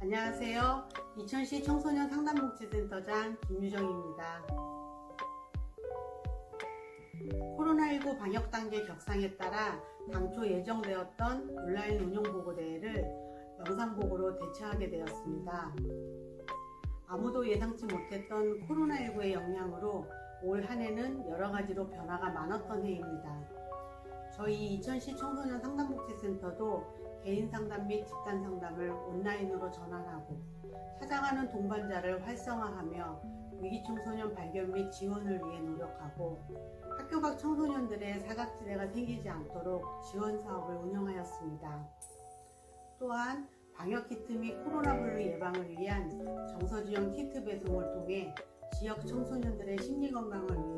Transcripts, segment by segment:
안녕하세요. 이천시 청소년 상담복지센터장 김유정입니다. 코로나19 방역 단계 격상에 따라 당초 예정되었던 온라인 운영 보고 대회를 영상 보고로 대체하게 되었습니다. 아무도 예상치 못했던 코로나19의 영향으로 올 한 해는 여러 가지로 변화가 많았던 해입니다. 저희 이천시 청소년 상담복지센터도 개인 상담 및 집단 상담을 온라인으로 전환하고 찾아가는 동반자를 활성화하며 위기 청소년 발견 및 지원을 위해 노력하고 학교 밖 청소년들의 사각지대가 생기지 않도록 지원 사업을 운영하였습니다. 또한 방역 키트 및 코로나 블루 예방을 위한 정서지원 키트 배송을 통해 지역 청소년들의 심리 건강을 위해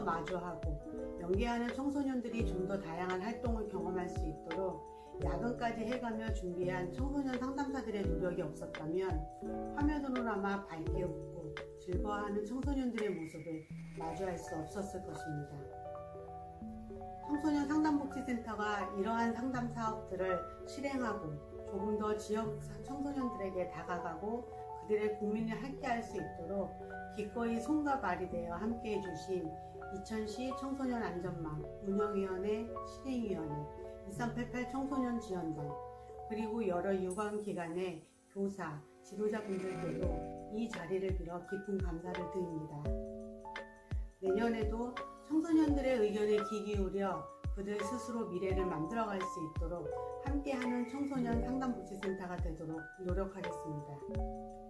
더 마주하고 연계하는 청소년들이 좀 더 다양한 활동을 경험할 수 있도록 야근까지 해가며 준비한 청소년 상담사들의 노력이 없었다면 화면으로나마 밝게 웃고 즐거워하는 청소년들의 모습을 마주할 수 없었을 것입니다. 청소년 상담복지센터가 이러한 상담 사업들을 실행하고 조금 더 지역 청소년들에게 다가가고 그들의 고민을 함께할 수 있도록 기꺼이 손과 발이 되어 함께해 주신 이천시 청소년 안전망 운영위원회 실행위원회 2388 청소년 지원단 그리고 여러 유관기관의 교사, 지도자분들께도 이 자리를 빌어 깊은 감사를 드립니다. 내년에도 청소년들의 의견에 귀 기울여 그들 스스로 미래를 만들어갈 수 있도록 함께하는 청소년 상담복지센터가 되도록 노력하겠습니다.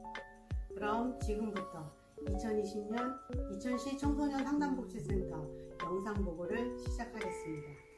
그럼 지금부터 2020년 이천시 청소년 상담복지센터 영상 보고를 시작하겠습니다.